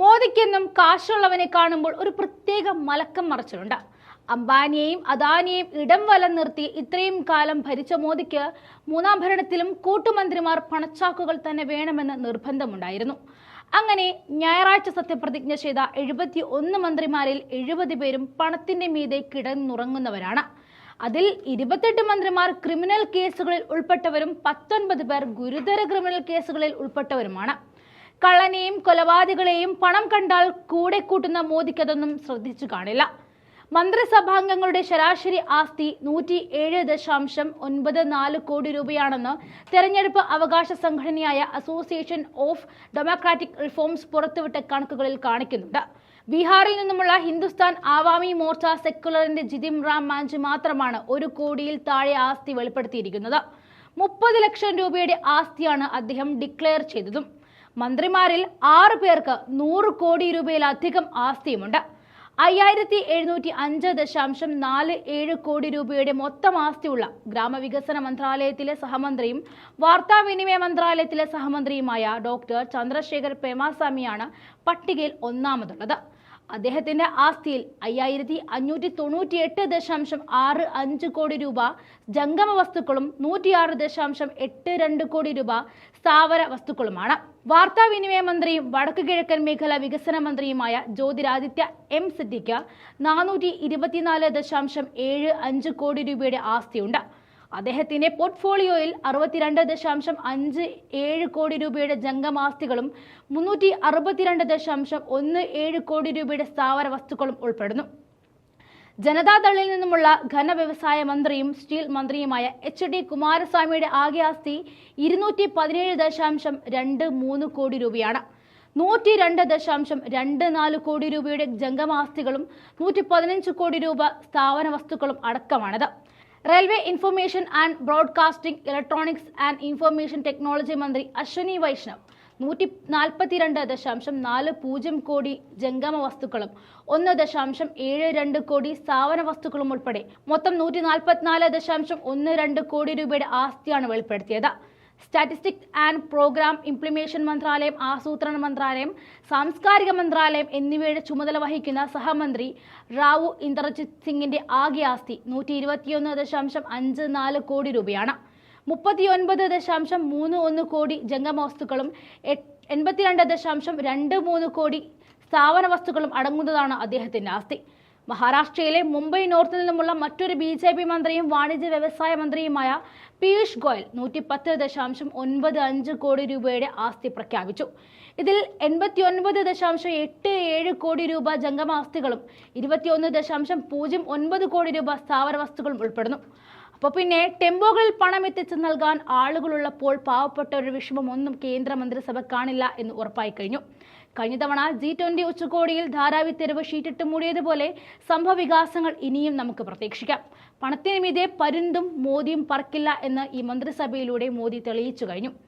മോദിക്കെന്നും കാശുള്ളവനെ കാണുമ്പോൾ ഒരു പ്രത്യേക മലക്കം മറച്ചിലുണ്ട് അംബാനിയെയും അദാനിയെയും ഇടം വലം നിർത്തി ഇത്രയും കാലം ഭരിച്ച മോദിക്ക് മൂന്നാം ഭരണത്തിലും കൂട്ടുമന്ത്രിമാർ പണച്ചാക്കുകൾ തന്നെ വേണമെന്ന് നിർബന്ധമുണ്ടായിരുന്നു. അങ്ങനെ ഞായറാഴ്ച സത്യപ്രതിജ്ഞ ചെയ്ത എഴുപത്തി ഒന്ന് മന്ത്രിമാരിൽ എഴുപത് പേരും പണത്തിന്റെ മീതെ കിടന്നുറങ്ങുന്നവരാണ്. അതിൽ ഇരുപത്തെട്ട് മന്ത്രിമാർ ക്രിമിനൽ കേസുകളിൽ ഉൾപ്പെട്ടവരും പത്തൊൻപത് പേർ ഗുരുതര ക്രിമിനൽ കേസുകളിൽ ഉൾപ്പെട്ടവരുമാണ്. കള്ളനെയും കൊലപാതകളെയും പണം കണ്ടാൽ കൂടെ കൂട്ടുന്ന മോദിക്കതൊന്നും ശ്രദ്ധിച്ചു കാണില്ല. മന്ത്രിസഭാംഗങ്ങളുടെ ശരാശരി ആസ്തി നൂറ്റി ഏഴ് ദശാംശം ഒൻപത് നാല് കോടി രൂപയാണെന്ന് തെരഞ്ഞെടുപ്പ് അവകാശ സംഘടനയായ അസോസിയേഷൻ ഓഫ് ഡെമോക്രാറ്റിക് റിഫോംസ് പുറത്തുവിട്ട കണക്കുകളിൽ കാണിക്കുന്നുണ്ട്. ബീഹാറിൽ നിന്നുമുള്ള ഹിന്ദുസ്ഥാൻ ആവാമി മോർച്ച സെക്കുലറിന്റെ ജിതിം റാം മാഞ്ച് മാത്രമാണ് ഒരു കോടിയിൽ താഴെ ആസ്തി വെളിപ്പെടുത്തിയിരിക്കുന്നത്. മുപ്പത് ലക്ഷം രൂപയുടെ ആസ്തിയാണ് അദ്ദേഹം ഡിക്ലെയർ ചെയ്തതും. മന്ത്രിമാരിൽ ആറ് പേർക്ക് നൂറ് കോടി രൂപയിലധികം ആസ്തിയുമുണ്ട്. അയ്യായിരത്തി എഴുന്നൂറ്റി അഞ്ച് ദശാംശം നാല് ഏഴ് കോടി രൂപയുടെ മൊത്തം ആസ്തിയുള്ള ഗ്രാമവികസന മന്ത്രാലയത്തിലെ സഹമന്ത്രിയും വാർത്താവിനിമയ മന്ത്രാലയത്തിലെ സഹമന്ത്രിയുമായ ഡോക്ടർ ചന്ദ്രശേഖർ പേമാസ്വാമിയാണ് പട്ടികയിൽ ഒന്നാമതുള്ളത്. അദ്ദേഹത്തിന്റെ ആസ്തിയിൽ അയ്യായിരത്തി അഞ്ഞൂറ്റി തൊണ്ണൂറ്റി എട്ട് ദശാംശം ആറ് അഞ്ച് കോടി രൂപ ജംഗമ വസ്തുക്കളും നൂറ്റിയാറ് ദശാംശം എട്ട് രണ്ട് കോടി രൂപ സ്ഥാവര വസ്തുക്കളുമാണ്. വാർത്താവിനിമയ മന്ത്രിയും വടക്കു കിഴക്കൻ മേഖല വികസന മന്ത്രിയുമായ ജ്യോതിരാദിത്യ എം സിദ്ദിഖ് നാനൂറ്റി ഇരുപത്തിനാല് ദശാംശം ഏഴ് അഞ്ച് കോടി രൂപയുടെ ആസ്തിയുണ്ട്. അദ്ദേഹത്തിന്റെ പോർട്ട്ഫോളിയോയിൽ അറുപത്തിരണ്ട് ദശാംശം അഞ്ച് ഏഴ് കോടി രൂപയുടെ ജംഗമാസ്തികളും മുന്നൂറ്റി അറുപത്തിരണ്ട് ദശാംശം ഒന്ന് ഏഴ് കോടി രൂപയുടെ സ്ഥാവര വസ്തുക്കളും ഉൾപ്പെടുന്നു. ജനതാദളിൽ നിന്നുമുള്ള ഘനവ്യവസായ മന്ത്രിയും സ്റ്റീൽ മന്ത്രിയുമായ എച്ച് ഡി കുമാരസ്വാമിയുടെ ആകെ ആസ്തി ഇരുന്നൂറ്റി പതിനേഴ് ദശാംശം രണ്ട് മൂന്ന് കോടി രൂപയാണ്. നൂറ്റി രണ്ട് ദശാംശം രണ്ട് നാല് കോടി രൂപയുടെ ജംഗമാസ്തികളും നൂറ്റി പതിനഞ്ച് കോടി രൂപ സ്ഥാപന വസ്തുക്കളും അടക്കമാണിത്. Railway information and broadcasting electronics and information technology മന്ത്രി അശ്വനി വൈഷ്ണവ്. നൂറ്റി നാൽപ്പത്തിരണ്ട് ദശാംശം നാല് പൂജ്യം കോടി ജംഗമ വസ്തുക്കളും ഒന്ന് ദശാംശം ഏഴ് രണ്ട് കോടി സ്ഥാപന വസ്തുക്കളും ഉൾപ്പെടെ മൊത്തം നൂറ്റി നാൽപ്പത്തിനാല് ദശാംശം ഒന്ന് രണ്ട് കോടി രൂപയുടെ ആസ്തിയാണ് വെളിപ്പെടുത്തിയത്. സ്റ്റാറ്റിസ്റ്റിക്സ് ആൻഡ് പ്രോഗ്രാം ഇംപ്ലിമേഷൻ മന്ത്രാലയം ആസൂത്രണ മന്ത്രാലയം സാംസ്കാരിക മന്ത്രാലയം എന്നിവയുടെ ചുമതല വഹിക്കുന്ന സഹമന്ത്രി റാവു ഇന്ദ്രജിത് സിംഗിന്റെ ആകെ ആസ്തി നൂറ്റി ഇരുപത്തിയൊന്ന് ദശാംശം അഞ്ച് നാല് കോടി രൂപയാണ്. മുപ്പത്തിയൊൻപത് ദശാംശം മൂന്ന് ഒന്ന് കോടി ജംഗമ വസ്തുക്കളും എട്ട് എൺപത്തിരണ്ട് ദശാംശം രണ്ട് മൂന്ന് കോടി സ്ഥാപന വസ്തുക്കളും അടങ്ങുന്നതാണ് അദ്ദേഹത്തിന്റെ ആസ്തി. മഹാരാഷ്ട്രയിലെ മുംബൈ നോർത്തിൽ നിന്നുമുള്ള മറ്റൊരു ബി ജെ പി മന്ത്രിയും വാണിജ്യ വ്യവസായ മന്ത്രിയുമായ പീയൂഷ് ഗോയൽ നൂറ്റി പത്ത് ദശാംശം ഒൻപത് അഞ്ച് കോടി രൂപയുടെ ആസ്തി പ്രഖ്യാപിച്ചു. ഇതിൽ എൺപത്തി ഒൻപത് ദശാംശം എട്ട് ഏഴ് കോടി രൂപ ജംഗമാസ്തികളും ഇരുപത്തിയൊന്ന് ദശാംശം പൂജ്യം ഒൻപത് കോടി രൂപ സ്ഥാവര വസ്തുക്കളും ഉൾപ്പെടുന്നു. അപ്പോൾ പിന്നെ ടെമ്പോകളിൽ പണം എത്തിച്ച് നൽകാൻ ആളുകളുള്ളപ്പോൾ ഒരു വിഷമം ഒന്നും കേന്ദ്ര മന്ത്രിസഭ കാണില്ല എന്ന് ഉറപ്പായി കഴിഞ്ഞു. കഴിഞ്ഞ തവണ ജി ട്വന്റി ഉച്ചകോടിയിൽ ധാരാവി തെരുവ് ഷീറ്റിട്ട് മൂടിയതുപോലെ സംഭവ വികാസങ്ങൾ ഇനിയും നമുക്ക് പ്രതീക്ഷിക്കാം. പണത്തിന് മീതെ പരുന്തും മോദിയും പറക്കില്ല എന്ന് ഈ മന്ത്രിസഭയിലൂടെ മോദി തെളിയിച്ചു കഴിഞ്ഞു.